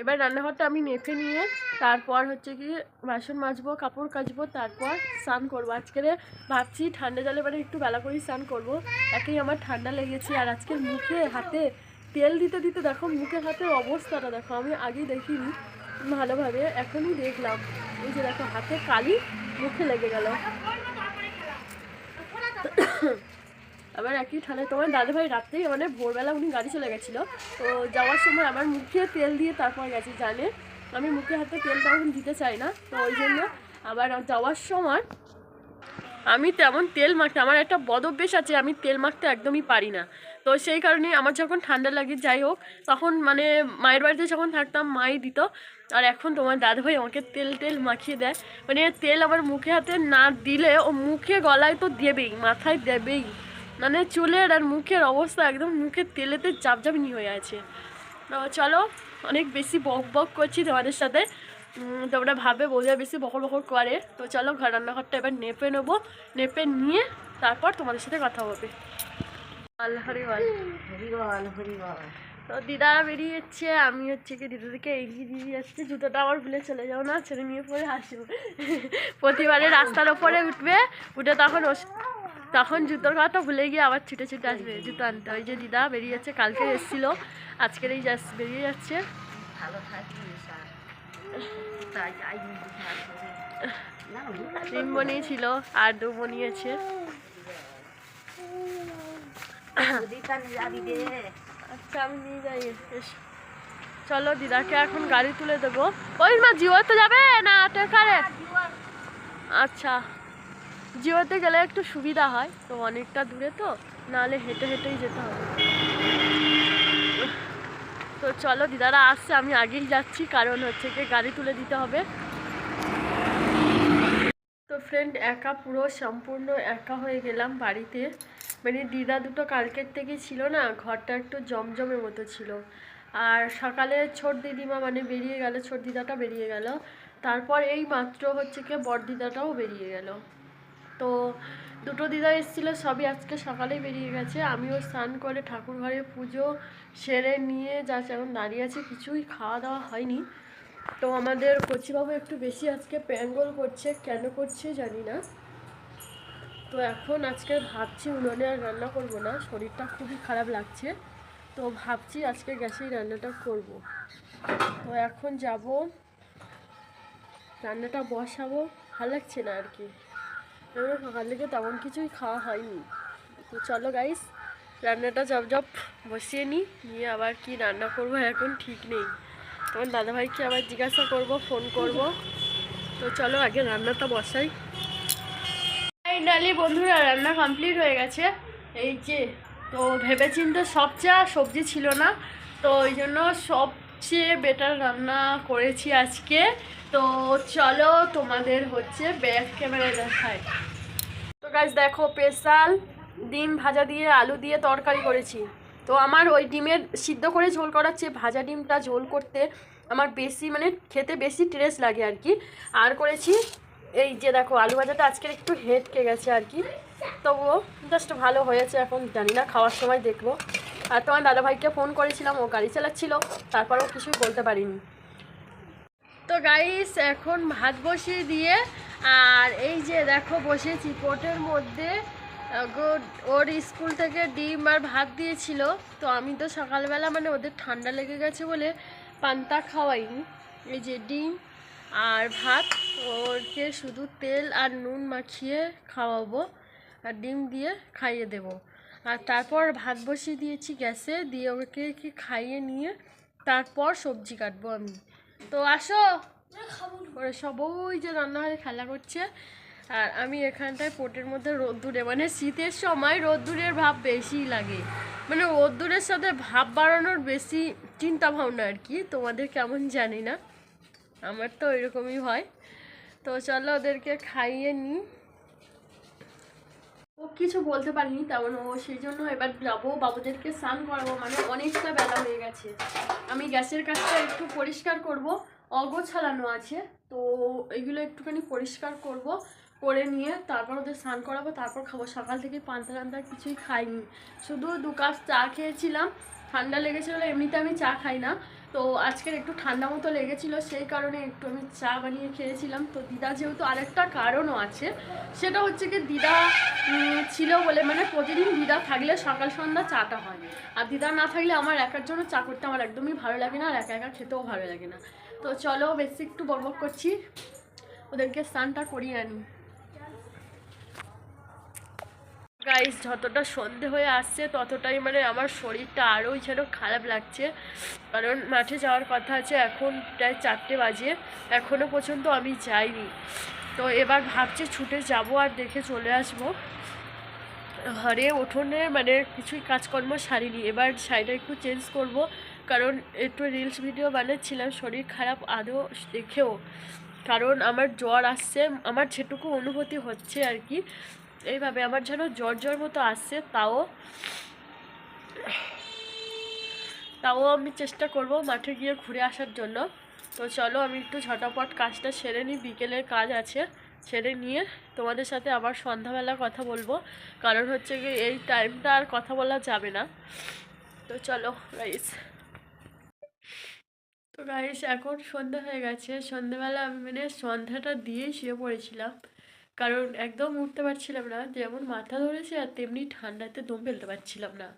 এবার রান্নাঘরটা আমি নেফে নিয়ে তারপর হচ্ছে কি বাসন মাজবো, কাপড় কাচবো, তারপর স্নান করব। আজকে ভাবছি ঠান্ডা জলে মানে একটু বেলা করেই স্নান করব। একেই আমার ঠান্ডা লেগেছে আর আজকে মুখে হাতে তেল দিতে দিতে দেখো মুখে হাতে অবস্থাটা দেখো, আমি আগেই দেখিনি ভালোভাবে, এখনই দেখলাম। এই যে দেখো হাতে কালি মুখে লেগে গেল। আবার একই ঠান্ডায় তোমার দাদাভাই রাত্রেই মানে ভোরবেলা উনি গাড়ি চলে গেছিল। তো যাওয়ার সময় আমার মুখে তেল দিয়ে তারপর গেছে জানে। আমি মুখে হাতে তেল তখন দিতে চাই না। তো ওই জন্য আবার যাওয়ার সময় আমি তেমন তেল মাখতে আমার একটা বদ আছে, আমি তেল মাখতে একদমই পারি না। তো সেই কারণে আমার যখন ঠান্ডা লাগে, যাই হোক, তখন মানে মায়ের বাড়িতে যখন থাকতাম, মাই দিত। আর এখন তোমার দাদাভাই আমাকে তেল তেল মাখিয়ে দেয়। মানে তেল আমার মুখে হাতে না দিলে ও মুখে গলায় তো দেবেই, মাথায় দেবেই। মানে চুলের আর মুখের অবস্থা একদম মুখের তেলেতে চাপচাপিনি হয়ে আছে। তো চলো অনেক বেশি বক বক করছি তোমাদের সাথে। তোমরা ভাবে বোঝা বেশি বকর বকর করে। তো চলো ঘর রান্নাঘরটা এবার নেপে নেব। নেপে নিয়ে তারপর তোমাদের সাথে কথা হবে। তো দিদা বেরিয়ে যাচ্ছে আমি হচ্ছে কি দিদাদেরকে এগিয়ে দিয়ে যাচ্ছি জুতোটা আমার ভুলে চলে যাও না ছেড়ে নিয়ে পরে আসব। প্রতিবারে রাস্তার ওপরে উঠবে উঠে তখন ওস- তখন জুতোর কথা ভুলে গিয়ে আবার ছুটে ছুটে আসবে জুতো আনতে। ওই যে দিদা বেরিয়ে যাচ্ছে কালকে এসেছিল আজকের এই যাস বেরিয়ে যাচ্ছে। আর বোনই ছিল আর দু। দিতা আচ্ছা আমি নিয়ে যাই এস চলো দিদাকে এখন গাড়ি তুলে দেবো। ওই মা জিওতে যাবে না টেকারে? আচ্ছা। জিওতে গেলে একটু সুবিধা হয়, তো অনেকটা দূরে তো, নাহলে হেঁটে হেঁটেই যেতে হবে। তো চলো দিদারা আসছে, আমি আগেই যাচ্ছি, কারণ হচ্ছে কি গাড়ি তুলে দিতে হবে। তো ফ্রেন্ড একা পুরো সম্পূর্ণ একা হয়ে গেলাম বাড়িতে। মানে দিদা দুটো কালকের থেকে ছিল না, ঘরটা একটু জমজমের মতো ছিল। আর সকালে ছোট দিদিমা মানে বেরিয়ে গেল, ছোট দিদাটা বেরিয়ে গেল। তারপর এই মাত্র হচ্ছে কি বড় দিদাটাও বেরিয়ে গেল। তো দুটো দিদা এসেছিল, সবই আজকে সকালেই বেরিয়ে গেছে। আমিও স্নান করে ঠাকুর ঘরে পুজো সেরে নিয়ে যা এখন দাঁড়িয়ে আছে, কিছুই খাওয়া দাওয়া হয়নি। তো আমাদের কচিবাবু একটু বেশি আজকে প্যাঙ্গল করছে, কেন করছে জানি না। তো এখন আজকে ভাবছি উনুনে আর রান্না করব না, শরীরটা খুবই খারাপ লাগছে। তো ভাবছি আজকে গ্যাসেই রান্নাটা করব। তো এখন যাব, রান্নাটা বসাবো, ভালো লাগছে না আর কি। এবার সকাল থেকে তেমন কিছুই খাওয়া হয়নি। তো চলো গাইস রান্নাটা জব জব বসিয়ে নিই নিয়ে আবার কি রান্না করব এখন ঠিক নেই। তোমার দাদাভাইকে আবার জিজ্ঞাসা করব ফোন করব। তো চলো আগে রান্নাটা বসাই। ফাইনালি বন্ধুরা, রান্না কমপ্লিট হয়ে গেছে। এই যে, তো ভেবেচিন্তে সবচেয়ে সবজি ছিল না, তো ওই জন্য সবচেয়ে বেটার রান্না করেছি আজকে। তো চলো তোমাদের হচ্ছে ব্যাক ক্যামেরায় দেখায় তো গাছ দেখো স্পেশাল ডিম ভাজা দিয়ে আলু দিয়ে তরকারি করেছি। তো আমার ওই ডিমের সিদ্ধ করে ঝোল করার চেয়ে ভাজা ডিমটা ঝোল করতে আমার বেশি মানে খেতে বেশি টেস্ট লাগে আর কি। আর করেছি এই যে দেখো, আলু ভাজাটা আজকের একটু হেটকে গেছে আর কি। তবুও জাস্ট ভালো হয়েছে এখন, জানি না, খাওয়ার সময় দেখব। আর তোমার দাদাভাইকে ফোন করেছিলাম, ও গাড়ি চালাচ্ছিল তারপরেও কিছুই বলতে পারিনি। তো গাইস এখন ভাত বসিয়ে দিয়ে, আর এই যে দেখো বসেছি, পোটের মধ্যে ওর স্কুল থেকে ডিম আর ভাত দিয়েছিল। তো আমি তো সকালবেলা মানে ওদের ঠান্ডা লেগে গেছে বলে পান্তা খাওয়াইনি। এই যে ডিম আর ভাত, ওকে শুধু তেল আর নুন মাখিয়ে খাওয়াবো, আর ডিম দিয়ে খাইয়ে দেবো। আর তারপর ভাত বসিয়ে দিয়েছি গ্যাসে, দিয়ে ওকে কি খাইয়ে নিয়ে তারপর সবজি কাটবো আমি। তো আসো। ওরা সব ওই যে রান্নাঘরে খেলা করছে। আর আমি এখানটায় পোটের মধ্যে রোদ্দুরে মানে শীতের সময় রোদ্দুরের ভাব বেশি লাগে। মানে রোদ্দুরের সাথে ভাব বাড়ানোর বেশি চিন্তা ভাবনা আর কি, তোমাদের কেমন জানি না। আমার তো এরকমই হয়। তো চলো ওদেরকে খাইয়ে নিই। ও কিছু বলতে পারিনি, তেমন ও সেই জন্য এবার যাব, বাবুদেরকে স্নান করাবো মানে অনেকটা বেলা হয়ে গেছে। আমি গ্যাসের কাজটা একটু পরিষ্কার করব, অগোছালানো আছে, তো এগুলো একটুখানি পরিষ্কার করব, করে নিয়ে তারপর ওদের স্নান করাবো, তারপর খাব। সকাল থেকে পান্তা টান্তা কিছুই খাইনি, শুধু দু কাপ চা খেয়েছিলাম, ঠান্ডা লেগেছিল এমনিতে আমি চা খাই না। তো আজকের একটু ঠান্ডা মতো লেগেছিল, সেই কারণে একটু আমি চা বানিয়ে খেয়েছিলাম। তো দিদা যেহেতু আরেকটা কারণও আছে, সেটা হচ্ছে কি দিদা ছিল বলে মানে প্রতিদিন দিদা থাকলে সকাল সন্ধ্যা চাটা হয়। আর দিদা না থাকলে আমার একার জন্য চা করতে আমার একদমই ভালো লাগে না, আর একা একা খেতেও ভালো লাগে না। তো চলো, বেশি একটু বকবক করছি। ওদেরকে স্নানটা করিয়ে আনি। গাইস যতটা সন্ধে হয়ে আসছে, ততটাই মানে আমার শরীরটা আরও যেন খারাপ লাগছে। কারণ মাঠে যাওয়ার কথা আছে, এখন প্রায় চারটে বাজে এখনও পর্যন্ত আমি যাইনি। তো এবার ভাবছি ছুটে যাব আর দেখে চলে আসব। ঘরে উঠোনে মানে কিছুই কাজকর্ম সারিনি, এবার শাড়িটা একটু চেঞ্জ করব, কারণ একটু রিলস ভিডিও বানাচ্ছিলাম, শরীর খারাপ আদৌ দেখেও। কারণ আমার জ্বর আসছে, আমার যেটুকু অনুভূতি হচ্ছে আর কি এইভাবে আমার যেন জ্বর জ্বর মতো আসছে, তাও তাও আমি চেষ্টা করব মাঠে গিয়ে ঘুরে আসার জন্য। তো চলো আমি একটু ঝটাপট কাজটা সেরে নিই, বিকেলের কাজ আছে, সেরে নিয়ে তোমাদের সাথে আবার সন্ধ্যাবেলা কথা বলব। কারণ হচ্ছে কি এই টাইমটা আর কথা বলা যাবে না। তো চলো গাইস তো গাইস এখন সন্ধ্যা হয়ে গেছে। সন্ধ্যাবেলা আমি মানে সন্ধ্যাটা দিয়েই শুয়ে পড়েছিলাম। কারণ একদম উঠতে পারছিলাম না, যেমন মাথা ধরেছে আর তেমনি ঠান্ডাতে দম ফেলতে পারছিলাম না।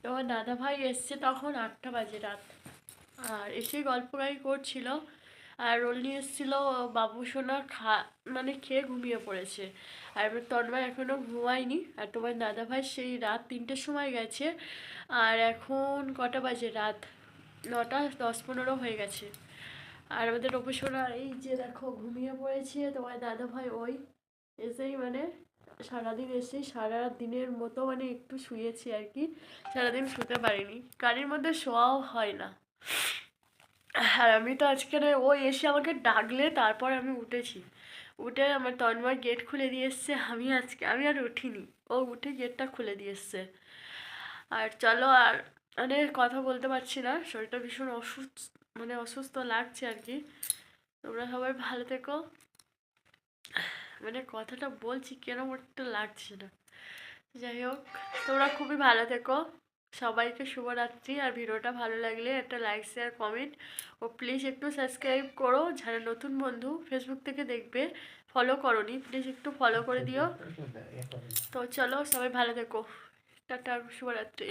তো আমার দাদা ভাই এসছে তখন আটটা বাজে রাত। আর এসে গল্প গাই করছিল আর রোল নিয়ে এসেছিল বাবু সোনা খা মানে খেয়ে ঘুমিয়ে পড়েছে। আর এবার তন্ময় এখনও ঘুমায়নি। আর তোমার দাদা ভাই সেই রাত তিনটের সময় গেছে। আর এখন কটা বাজে রাত? নটা, দশ পনেরো হয়ে গেছে। আর আমাদের অপসোনা এই যে দেখো, ঘুমিয়ে পড়েছে। তোমার দাদা ভাই ওই এসেই মানে সারাদিন এসেই সারা দিনের মতো মানে একটু শুয়েছি আর কি। সারাদিন শুতে পারিনি। গাড়ির মধ্যে শোয়াও হয় না। আর আমি তো আজকে ও এসে আমাকে ডাকলে তারপর আমি উঠেছি। উঠে আমার তন্ময় গেট খুলে দিয়ে এসছে। আমি আজকে, আমি আর উঠিনি। ও উঠে গেটটা খুলে দিয়ে এসছে। আর চলো আর মানে কথা বলতে পারছি না। শরীরটা ভীষণ অসুস্থ মানে অসুস্থ লাগছে আর কি। তোমরা সবাই ভালো থেকো। মানে কথাটা বলছি কেরম একটা লাগছে না। যাই হোক, তোমরা খুবই ভালো থেকো। সবাইকে শুভরাত্রি। আর ভিডিওটা ভালো লাগলে একটা লাইক শেয়ার কমেন্ট ও প্লিজ একটু সাবস্ক্রাইব করো। যারা নতুন বন্ধু ফেসবুক থেকে দেখবে ফলো করনি। প্লিজ একটু ফলো করে দিও। তো চলো, সবাই ভালো থেকো। টাটা, শুভরাত্রি।